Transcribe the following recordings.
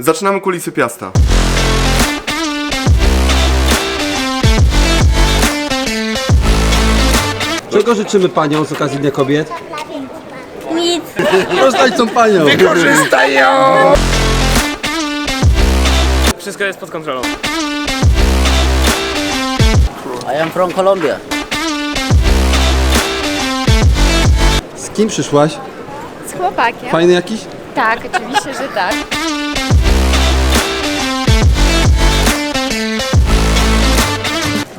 Zaczynamy kulisy Piasta. Czego życzymy paniom z okazji Dnia Kobiet? Nic. Rozstać tą panią! Wszystko jest pod kontrolą. I am from Colombia. Z kim przyszłaś? Z chłopakiem. Fajny jakiś? Tak, oczywiście, że tak.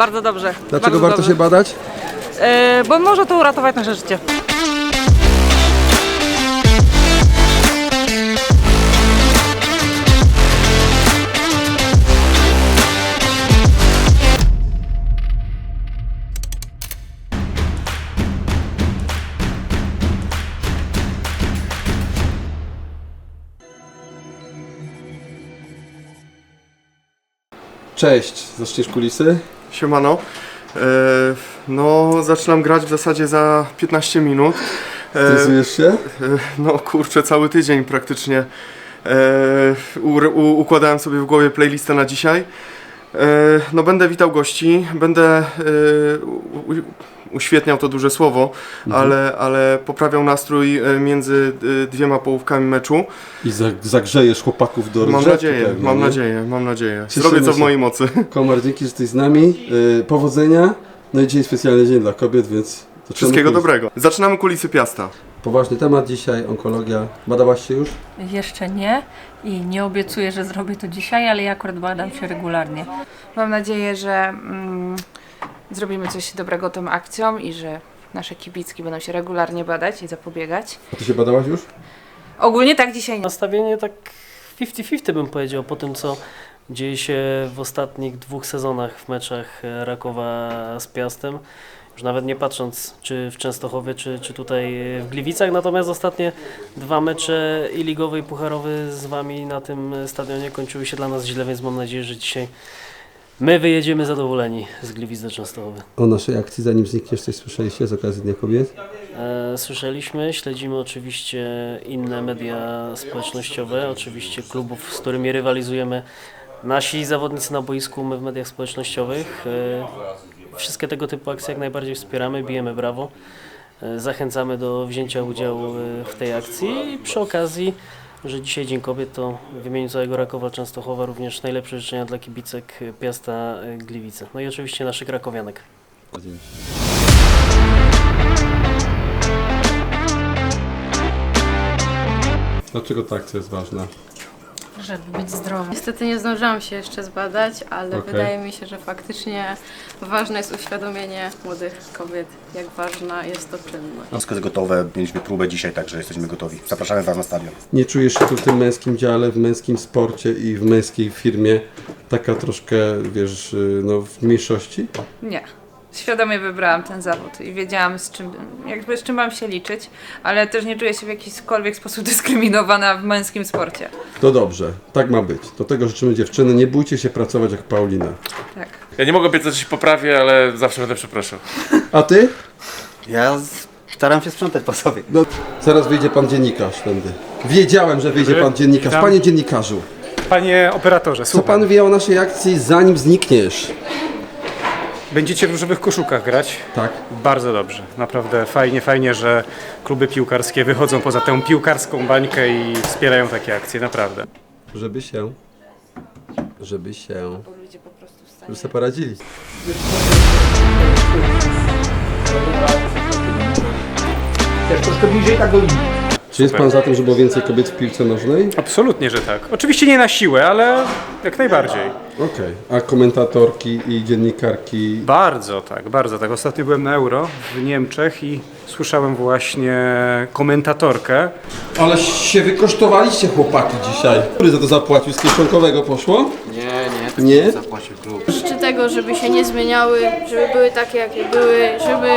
Bardzo dobrze. Dlaczego bardzo warto dobrze. się badać? E, bo może to uratować nasze życie. Cześć, zaczniesz kulisy? Siemano. E, no, zaczynam grać w zasadzie za 15 minut. E, Stresujesz się? e, no kurczę, cały tydzień praktycznie. Układałem sobie w głowie playlistę na dzisiaj. No, będę witał gości, będę uświetniał to duże słowo, ale, ale poprawiał nastrój e, między e, dwiema połówkami meczu. I za- zagrzejesz chłopaków do Mam nadzieję, pewnie, mam nie? nadzieję, mam nadzieję. Cieszymy Zrobię co w mojej mocy. Komar, dzięki, że jesteś z nami. Yy, powodzenia. No i dzisiaj specjalny dzień dla kobiet, więc... Wszystkiego kulisy. dobrego. Zaczynamy kulisy Piasta. Poważny temat dzisiaj, onkologia. Badałaś się już? Jeszcze nie i nie obiecuję, że zrobię to dzisiaj, ale ja akurat badam się regularnie. Mam nadzieję, że mm, zrobimy coś dobrego tą akcją i że nasze kibicki będą się regularnie badać i zapobiegać. A ty się badałaś już? Ogólnie tak dzisiaj nie. Nastawienie tak 50-50 bym powiedział po tym, co dzieje się w ostatnich dwóch sezonach w meczach e, Rakowa z Piastem. Już nawet nie patrząc czy w Częstochowie, czy, czy tutaj w Gliwicach. Natomiast ostatnie dwa mecze i ligowy i pucharowy z Wami na tym stadionie kończyły się dla nas źle, więc mam nadzieję, że dzisiaj my wyjedziemy zadowoleni z Gliwic do Częstochowy. O naszej akcji, zanim znikniesz, coś słyszeliście z okazji Dnia Kobiet? E, Słyszeliśmy, śledzimy oczywiście inne media społecznościowe, oczywiście klubów, z którymi rywalizujemy. Nasi zawodnicy na boisku, my w mediach społecznościowych. E, Wszystkie tego typu akcje jak najbardziej wspieramy, bijemy brawo. E, Zachęcamy do wzięcia udziału e, w tej akcji i przy okazji, że dzisiaj Dzień Kobiet, to w imieniu całego Rakowa Częstochowa również najlepsze życzenia dla kibicek Piasta Gliwice. No i oczywiście naszych krakowianek. Dlaczego ta akcja jest ważna? Żeby być zdrowy. Niestety nie zdążyłam się jeszcze zbadać, ale Okej. wydaje mi się, że faktycznie ważne jest uświadomienie młodych kobiet, jak ważna jest to czynność. Wszystko jest gotowe, mieliśmy próbę dzisiaj, także jesteśmy gotowi. Zapraszamy Was na stadion. Nie czujesz się tu w tym męskim dziale, w męskim sporcie i w męskiej firmie taka troszkę, wiesz, y, no w mniejszości? Nie. Świadomie wybrałam ten zawód i wiedziałam z czym, jakby z czym mam się liczyć, ale też nie czuję się w jakikolwiek sposób dyskryminowana w męskim sporcie. To dobrze, tak ma być. Do tego życzymy dziewczyny, nie bójcie się pracować jak Paulina. Tak. Ja nie mogę obiecać, że się poprawię, ale zawsze będę przepraszał. A ty? Ja z- staram się sprzątać po sobie. No, zaraz wyjdzie pan dziennikarz tędy. Wiedziałem, że wyjdzie pan dziennikarz. Panie dziennikarzu, Panie operatorze, co słucham. pan wie o naszej akcji zanim znikniesz? Będziecie w różowych koszulkach grać? Tak. Bardzo dobrze. Naprawdę fajnie, fajnie, że kluby piłkarskie wychodzą poza tę piłkarską bańkę i wspierają takie akcje, naprawdę. Żeby się... Żeby się... Żeby sobie poradzili. Czy jest pan za tym, żeby było więcej kobiet w piłce nożnej? Absolutnie, że tak. Oczywiście nie na siłę, ale jak najbardziej. Okej. A komentatorki i dziennikarki... Bardzo tak, bardzo tak. Ostatnio byłem na Euro w Niemczech i słyszałem właśnie komentatorkę. Ale się wykosztowaliście chłopaki dzisiaj. Który za to zapłacił? Z kieszonkowego poszło? Nie, nie. Nie? Życzę tego, żeby się nie zmieniały, żeby były takie, jakie były, żeby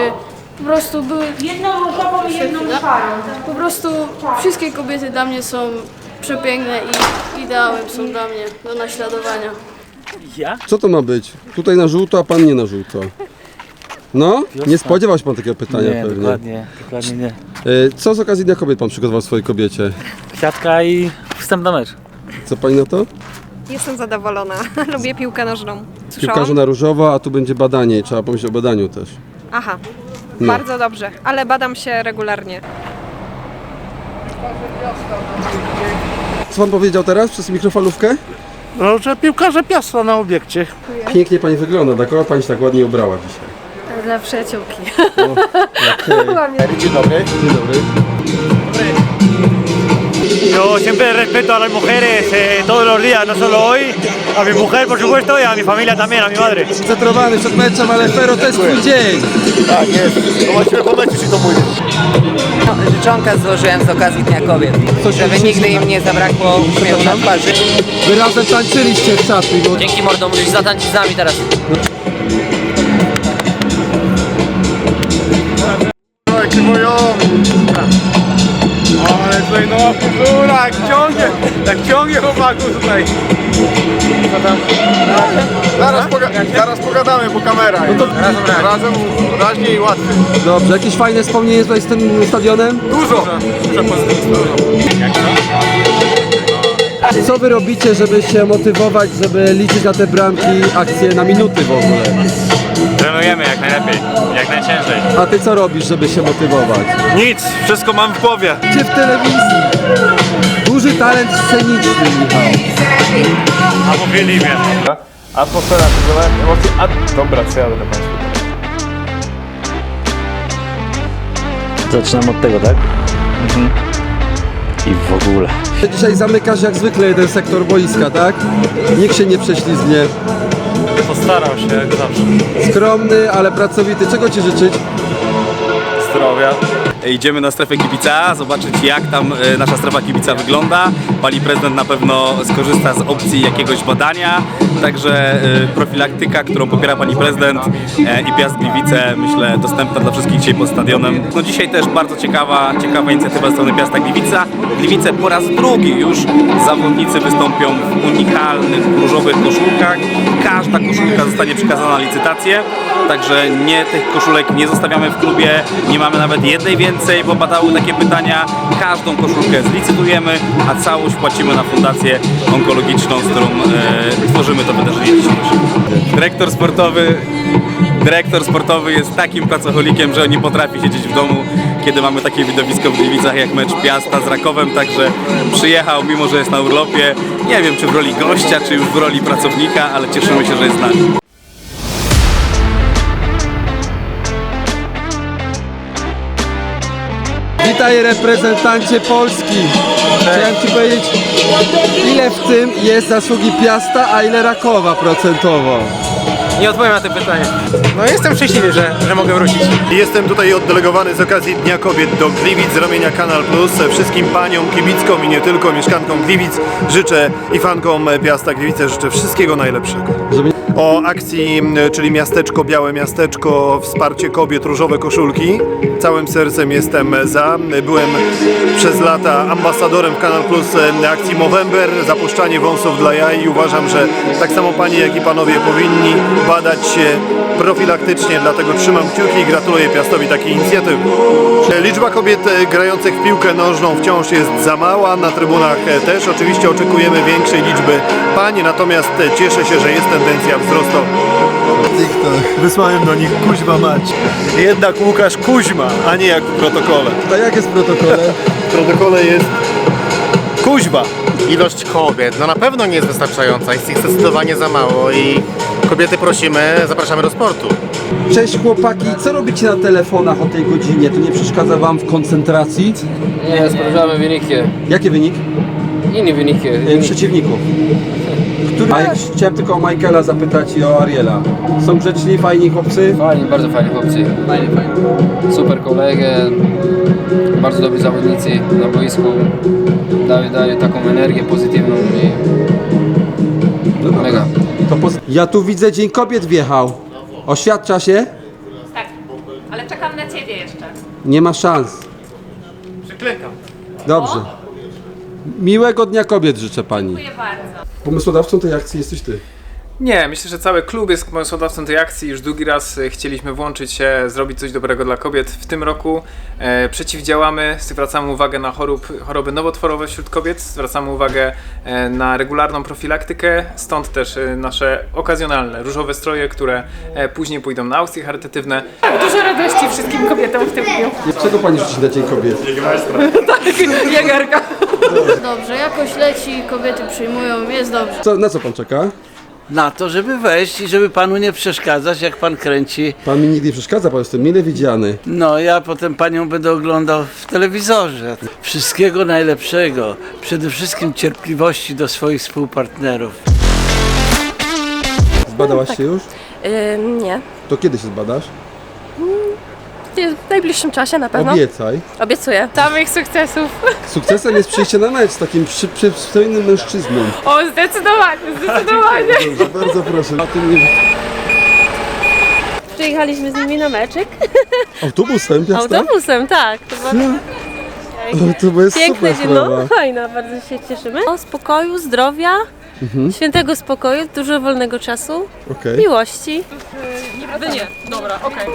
po prostu były... Jedną różową i jedną szarą. Po prostu wszystkie kobiety dla mnie są przepiękne i ideałem są dla mnie do naśladowania. Co to ma być? Tutaj na żółto, a pan nie na żółto. No? Nie spodziewał się pan takiego pytania pewnie. dokładnie, dokładnie nie. Y, Co z okazji Dnia Kobiet pan przygotował swojej kobiecie? Kwiatka i wstęp na mecz. Co pani na to? Jestem zadowolona. Lubię piłkę nożną. Piłkarze na różowo, a tu będzie badanie i trzeba pomyśleć o badaniu też. Aha, No. bardzo dobrze, ale badam się regularnie. Co pan powiedział teraz przez mikrofalówkę? No, że piłkarze Piasta na obiekcie. Pięknie pani wygląda. Dla kogo pani się tak ładnie ubrała dzisiaj? Dla przyjaciółki. Okej. Dzień dobry. Dzień dobry. Yo siempre respeto a las mujeres eh, todos los días, no solo hoy. A mi mujer, por supuesto, y a mi familia también, a mi madre. Skoncentrowany przed meczem, ale Fero to jest twój dzień. Tak jest. No właściwie po meczu ci to pójdzie. No, życzonkę złożyłem z okazji Dnia Kobiet, żeby nigdy im nie zabrakło uśmiechu na twarzy. Wy razem tańczyliście w czatli, bo Dzięki mordo, musisz zatańczyć z nami teraz. Jak ciągnie, jak ciągnie chłopaku tutaj. Co tam? Zaraz, poga zaraz pogadamy po kamerach. No to razem, razem raźniej i łatwiej. Dobrze, jakieś fajne wspomnienie tutaj z tym stadionem? Dużo! Dużo pozytywnych Co wy robicie, żeby się motywować, żeby liczyć na te bramki, akcje na minuty w ogóle? Trenujemy jak najlepiej, jak najciężej. A ty co robisz, żeby się motywować? Nic, wszystko mam w głowie. Gdzie w telewizji? Duży talent sceniczny, Michał. A mówili mnie. Atmosfera, emocje, a... Dobra, co ja będę Państwu. Zaczynam od tego, tak? I w ogóle. Dzisiaj zamykasz jak zwykle jeden sektor boiska, tak? Nikt się nie prześlizgnie. Postaram się, jak zawsze. Skromny, ale pracowity. Czego ci życzyć? Zdrowia. Idziemy na strefę kibica, zobaczyć jak tam e, nasza strefa kibica wygląda. Pani prezydent na pewno skorzysta z opcji jakiegoś badania, także e, profilaktyka, którą popiera pani prezydent e, i Piast Gliwice, myślę, dostępna dla wszystkich dzisiaj pod stadionem. No dzisiaj też bardzo ciekawa, ciekawa inicjatywa ze strony Piasta Gliwica. Gliwice po raz drugi już zawodnicy wystąpią w unikalnych różowych koszulkach. Każda koszulka zostanie przekazana na licytację, także nie tych koszulek nie zostawiamy w klubie, nie mamy nawet jednej więcej, bo padały takie pytania. Każdą koszulkę zlicytujemy, a całość płacimy na fundację onkologiczną, z którą e, tworzymy to wydarzenie dzisiejsze. Dyrektor sportowy Dyrektor sportowy jest takim pracocholikiem, że nie potrafi siedzieć w domu, kiedy mamy takie widowisko w Gliwicach jak mecz Piasta z Rakowem, także przyjechał, mimo że jest na urlopie. Nie wiem, czy w roli gościa, czy już w roli pracownika, ale cieszymy się, że jest z nami. Witaj reprezentancie Polski. Chciałem ci powiedzieć, ile w tym jest zasługi Piasta, a ile Rakowa procentowo? Nie odpowiem na to pytanie. No jestem szczęśliwy, że, że mogę wrócić. Jestem tutaj oddelegowany z okazji Dnia Kobiet do Gliwic z ramienia Kanal Plus. Wszystkim paniom, kibickom i nie tylko, mieszkankom Gliwic życzę i fankom Piasta Gliwice życzę wszystkiego najlepszego. O akcji, czyli Miasteczko, Białe Miasteczko, wsparcie kobiet, różowe koszulki. Całym sercem jestem za. Byłem przez lata ambasadorem w Kanal Plus akcji Movember, zapuszczanie wąsów dla jaj i uważam, że tak samo panie, jak i panowie powinni badać się profilaktycznie, dlatego trzymam kciuki i gratuluję Piastowi takiej inicjatywy. Liczba kobiet e, grających w piłkę nożną wciąż jest za mała, na trybunach e, też oczywiście oczekujemy większej liczby pań, natomiast e, cieszę się, że jest tendencja wzrostowa. Wysłałem do nich kuźma mać. Jednak Łukasz Kuźma, a nie jak w protokole. A jak jest w protokole? W protokole jest kuźba. Ilość kobiet, no na pewno nie jest wystarczająca, jest ich zdecydowanie za mało i kobiety prosimy, zapraszamy do sportu. Cześć chłopaki, co robicie na telefonach o tej godzinie? To nie przeszkadza wam w koncentracji? Nie, sprawdzamy wyniki. Jaki wynik? Inne wyniki. E, przeciwników. Który... Chciałem tylko o Michaela zapytać i o Ariela. Są grzeczni, fajni chłopcy? Fajni, bardzo fajni chłopcy. Fajnie, fajnie. Super kolegę, bardzo dobrzy zawodnicy na boisku. Dają, dają taką energię pozytywną i mega. To poz... Ja tu widzę Dzień Kobiet wjechał. Oświadcza się? Tak, ale czekam na ciebie jeszcze. Nie ma szans. Przyklękam. Dobrze. Miłego Dnia Kobiet życzę pani. Dziękuję bardzo. Pomysłodawcą tej akcji jesteś ty. Nie, myślę, że cały klub jest pomysłodawcą tej akcji. Już drugi raz e, chcieliśmy włączyć się, zrobić coś dobrego dla kobiet. W tym roku e, przeciwdziałamy, zwracamy uwagę na chorób, choroby nowotworowe wśród kobiet, zwracamy uwagę e, na regularną profilaktykę, stąd też e, nasze okazjonalne różowe stroje, które e, później pójdą na aukcje charytatywne. Dużo radości wszystkim kobietom w tym dniu. Czego pani życzy na Dzień Kobiet? tak, jagarka. Dobrze, jakoś leci, kobiety przyjmują, jest dobrze. Co, na co pan czeka? Na to, żeby wejść i żeby panu nie przeszkadzać, jak pan kręci. Pan mi nigdy nie przeszkadza, pan jestem mile widziany. No, ja potem panią będę oglądał w telewizorze. Wszystkiego najlepszego. Przede wszystkim cierpliwości do swoich współpartnerów. Zbadałaś się już? nie. To kiedy się zbadasz? W najbliższym czasie na pewno. Obiecaj. Obiecuję. Samych sukcesów. Sukcesem jest przyjście na mecz z takim przy, przystojnym mężczyzną. O, zdecydowanie, zdecydowanie. Dobrze, bardzo proszę. O tym nie... Przyjechaliśmy z nimi na meczyk. Autobusem miasta? Autobusem, tak. To była O, to jest super dzień, sprawa. no fajna, bardzo się cieszymy. O spokoju, zdrowia, Mhm. świętego spokoju, dużo wolnego czasu, Okej. miłości. Niby nie. Dobra, okej.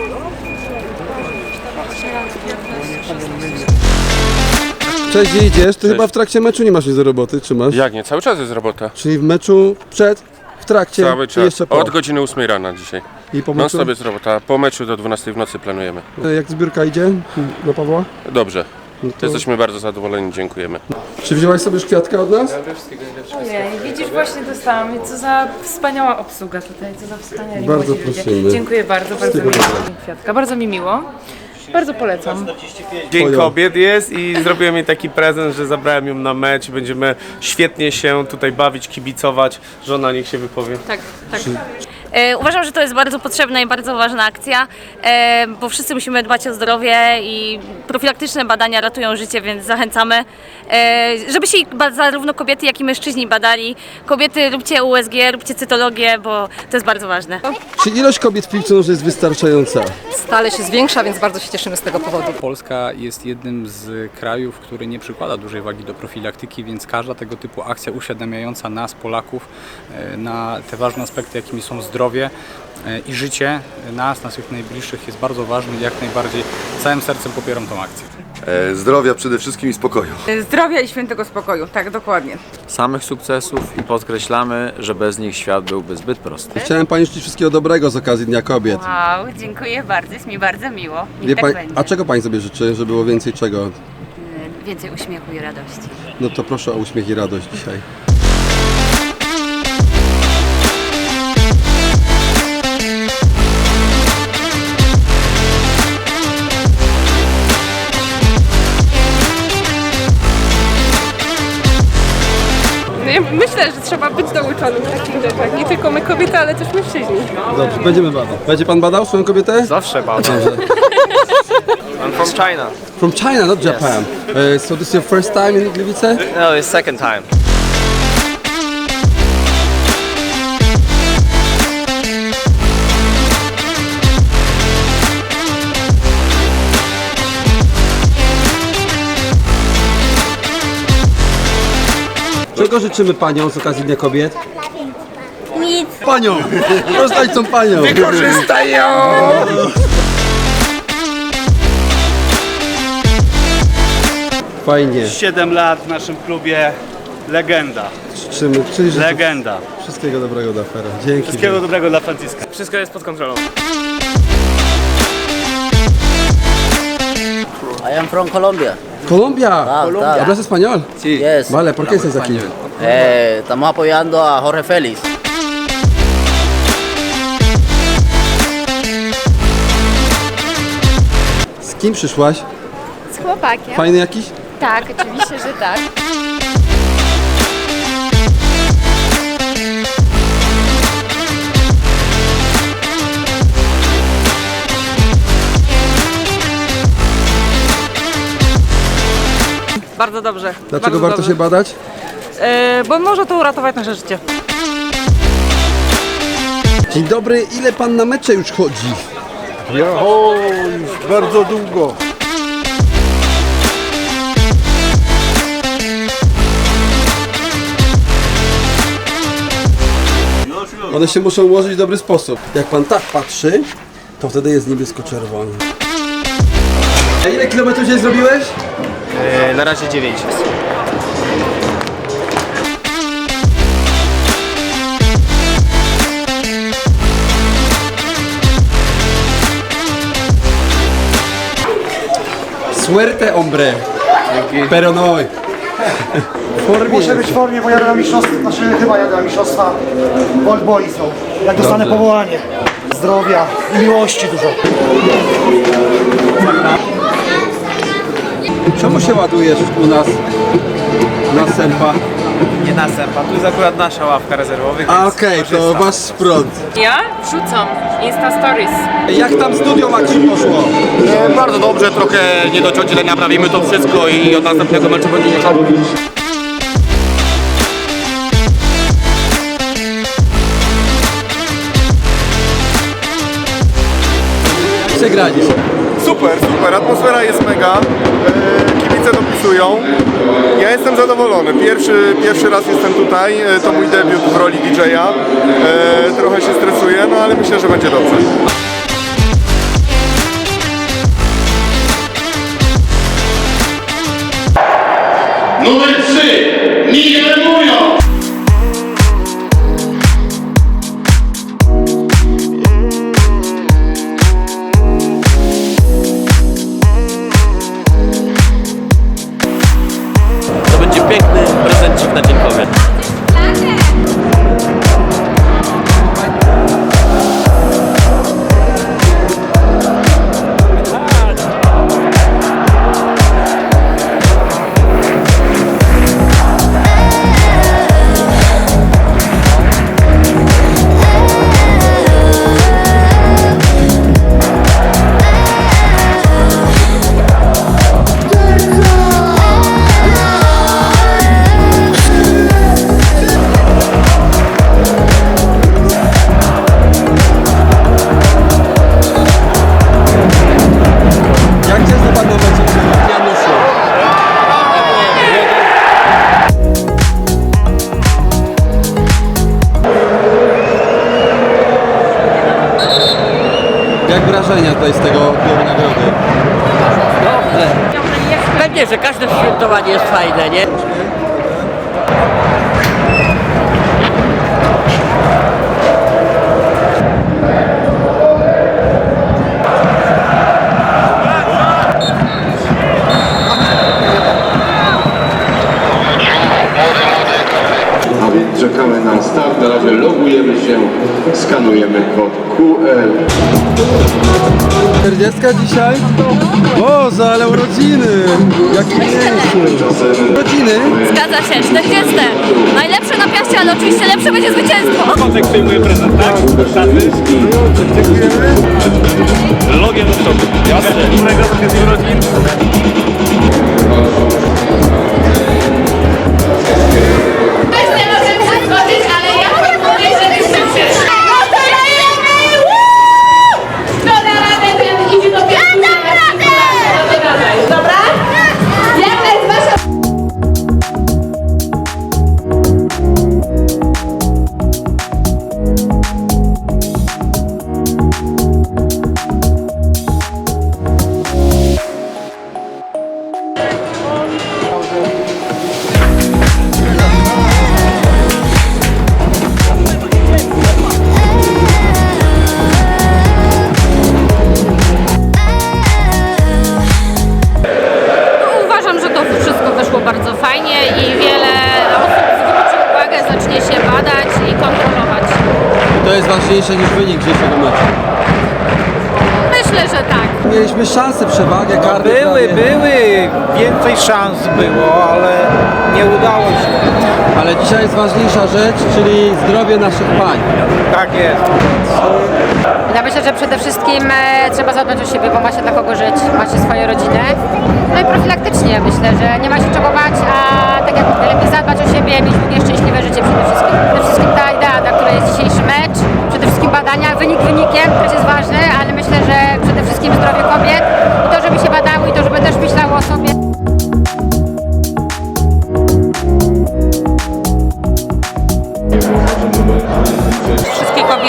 Cześć, gdzie idziesz? Ty chyba w trakcie meczu nie masz nic do roboty, czy masz? Jak nie? Cały czas jest robota. Czyli w meczu przed, w trakcie Cały czy czas. jeszcze po? Od godziny 8 rana dzisiaj. I po meczu? stop jest robota. Po meczu do 12 w nocy planujemy. E, Jak zbiórka idzie do Pawła? Dobrze. No to- Jesteśmy bardzo zadowoleni, dziękujemy. Czy wzięłaś sobie już kwiatka od nas? Ojej, widzisz, właśnie dostałam. I Co za wspaniała obsługa tutaj, co za wspaniali Bardzo młodzi ludzie. prosimy. Dziękuję bardzo, bardzo mi miło. Kwiatka, bardzo mi miło. Bardzo polecam. Dzień. Kobiet jest i zrobiłem jej taki prezent, że zabrałem ją na mecz. Będziemy świetnie się tutaj bawić, kibicować. Żona niech się wypowie. Tak, tak. E, Uważam, że to jest bardzo potrzebna i bardzo ważna akcja, e, bo wszyscy musimy dbać o zdrowie i profilaktyczne badania ratują życie, więc zachęcamy, e, żeby się zarówno kobiety, jak i mężczyźni badali. Kobiety róbcie USG, róbcie cytologię, bo to jest bardzo ważne. Czy ilość kobiet w piłce nożnej jest wystarczająca? Stale się zwiększa, więc bardzo się cieszymy z tego powodu. Polska jest jednym z krajów, który nie przykłada dużej wagi do profilaktyki, więc każda tego typu akcja uświadamiająca nas, Polaków, na te ważne aspekty, jakimi są zdrowie e, i życie nas, naszych najbliższych jest bardzo ważny i jak najbardziej całym sercem popieram tą akcję. Zdrowia przede wszystkim i spokoju. Zdrowia i świętego spokoju, tak, dokładnie. Samych sukcesów i podkreślamy, że bez nich świat byłby zbyt prosty. Chciałem Pani życzyć wszystkiego dobrego z okazji Dnia Kobiet. Wow, dziękuję bardzo, jest mi bardzo miło. Wie pani, a czego Pani sobie życzy, żeby było więcej czego? Więcej uśmiechu i radości. No to proszę o uśmiech i radość dzisiaj. Myślę, że trzeba być dołączonym do takich rzeczach. Nie tylko my kobiety, ale też mężczyźni. Dobrze, będziemy badać. Będzie Pan badał swoją kobietę? Zawsze badam. Dobrze. I'm from China. From China, not Japan. Uh, so this is your first time in Gliwice? No, it's second time. Czego życzymy Paniom z okazji Dnia Kobiet? Nic. Panią! Rozdańcą Panią! Wykorzystaj ją! Fajnie. 7 lat w naszym klubie. Legenda. Życzymy, czyli życzę Legenda. Wszystkiego dobrego dla Fera. Dzięki. Wszystkiego dobrego dla Franciska. Wszystko jest pod kontrolą. I am from Colombia. Colombia. Ah, Colombia. ¿Hablas español? Sí. Yes. Vale, ¿por qué estás aquí? Eh, estamos apoyando a Jorge Félix. Z kim przyszłaś? Z chłopakiem. Fajny jakiś? Tak, oczywiście, że tak. Bardzo dobrze. Dlaczego bardzo warto dobrze. się badać? E, bo może to uratować nasze życie. Dzień dobry, ile pan na mecze już chodzi? Ja o, już bardzo długo. One się muszą ułożyć w dobry sposób. Jak pan tak patrzy, to wtedy jest niebiesko-czerwony. Ile kilometrów dzisiaj zrobiłeś? na razie 9. Suerte hombre. Pero no. Muszę być w formie, bo jadę na mistrzostwa, znaczy chyba jadę na mistrzostwa World Boys, no. Jak dostanę Dobrze. powołanie. Zdrowia i miłości dużo. Czemu się ładujesz u nas na sępa? Nie na sępa, tu jest akurat nasza ławka rezerwowych. A więc okej, to korzystam. wasz sprąd. Ja wrzucam Insta Stories. Jak tam studio Maksiu poszło? E, bardzo dobrze, trochę niedociąci, ale naprawimy to wszystko i od następnego meczu będzie jechał. Przegraliście. Super, super, atmosfera jest mega, e, kibice dopisują. Ja jestem zadowolony. Pierwszy, pierwszy raz jestem tutaj, e, to mój debiut w roli DJ-a. E, trochę się stresuję, no ale myślę, że będzie dobrze. Numer 3. 40 dzisiaj? Boże, ale urodziny! Jaki piękny! Urodziny? Zgadza się, 40. Najlepsze na piaście, ale oczywiście lepsze będzie zwycięstwo. Kotek przyjmuje prezent, tak? Dziękujemy. Logiem do przodu. Jasne. Którego z urodzin? Jest ważniejsze niż wynik dzisiejszego meczu. Myślę, że tak. Mieliśmy szansę, przewagę, karty Były, prawie. były, więcej szans było, ale nie udało się. Ale dzisiaj jest ważniejsza rzecz, czyli zdrowie naszych pań. Tak jest. Ja myślę, że przede wszystkim e, trzeba zadbać o siebie, bo ma się dla kogo żyć, ma się swoje rodziny. No i profilaktycznie myślę, że nie ma się czego bać, a tak jak mówię, lepiej zadbać o siebie, mieć długie, szczęśliwe życie przede wszystkim. Przede wszystkim ta idea, dla której jest dzisiejszy mecz, przede wszystkim badania, wynik wynikiem, też jest ważny, ale myślę, że przede wszystkim zdrowie kobiet i to, żeby się badały i to, żeby też myślały o sobie.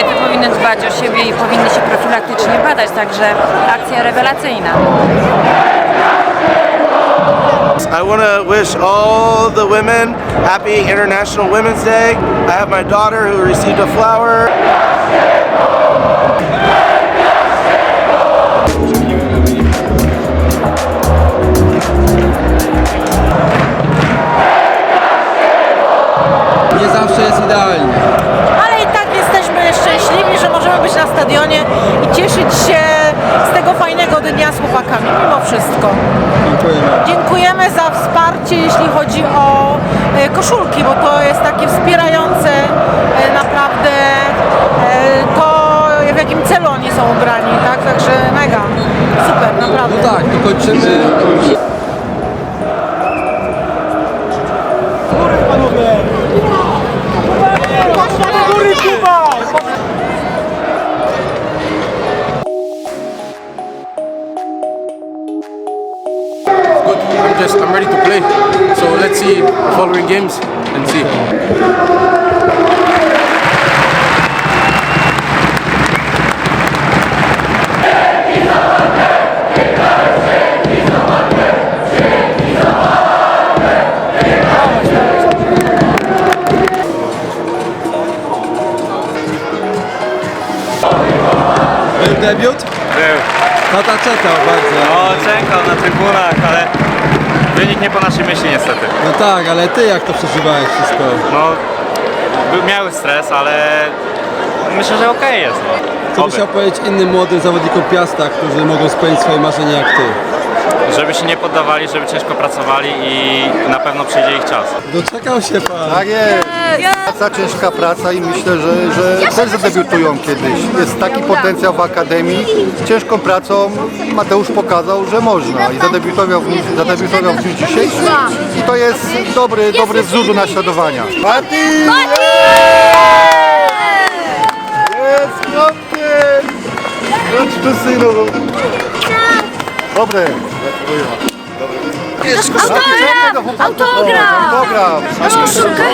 Kobiety powinny dbać o siebie i powinny się profilaktycznie badać, także akcja rewelacyjna. I want to wish all the women happy International Women's Day. I have my daughter who received a flower. Nie zawsze jest idealnie. Stadionie i cieszyć się z tego fajnego dnia z chłopakami, mimo wszystko. Dziękujemy. Dziękujemy za wsparcie, jeśli chodzi o e, koszulki, bo to jest takie wspierające e, naprawdę e, to, w jakim celu oni są ubrani, tak? Także mega, super, naprawdę. No tak, to kończymy. I'm ready to play. So let's see the following games and see. Był debiut? Był. Tata czekał bardzo. No, czekał na trybunach, ale wynik nie po naszej myśli niestety. No tak, ale ty jak to przeżywałeś wszystko? No, był, miały stres, ale myślę, że okej jest. Co byś chciał powiedzieć innym młodym zawodnikom Piasta, którzy mogą spełnić swoje marzenia jak ty? Żeby się nie poddawali, żeby ciężko pracowali i na pewno przyjdzie ich czas. Doczekał się pan. Tak jest. Praca, ciężka praca i myślę, że, że też zadebiutują kiedyś. Jest taki potencjał w Akademii. Ciężką pracą Mateusz pokazał, że można i zadebiutował w dniu, zadebiutował w dniu dzisiejszym i to jest dobry, dobry wzór do naśladowania. Mati! Jest piąty! Chodź tu synu! Dobre. Autograf! Autograf! Autograf! Masz koszulkę?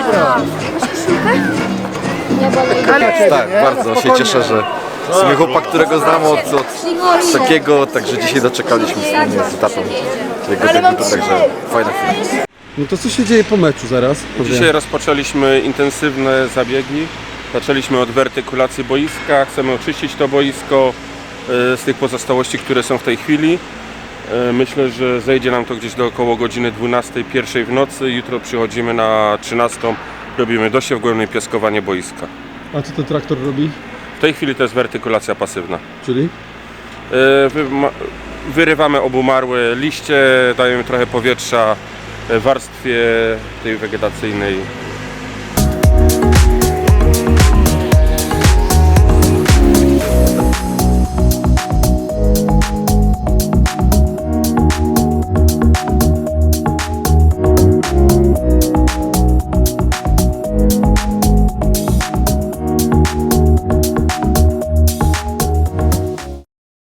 Tak, bardzo się cieszę, że w sumie chłopak, którego znam od, od takiego, także dzisiaj doczekaliśmy wspólnie z tatą jego debiutu, także fajna chwila. No to co się dzieje po meczu zaraz? Dzisiaj rozpoczęliśmy intensywne zabiegi. Zaczęliśmy od wertykulacji boiska. Chcemy oczyścić to boisko e, z tych pozostałości, które są w tej chwili. E, Myślę, że zejdzie nam to gdzieś do około godziny 12, 1 w nocy. Jutro przychodzimy na 13, robimy dosiew głębny i piaskowanie boiska. A co ten traktor robi? W tej chwili to jest wertykulacja pasywna. Czyli? E, Wyrywamy obumarłe liście, dajemy trochę powietrza e, warstwie tej wegetacyjnej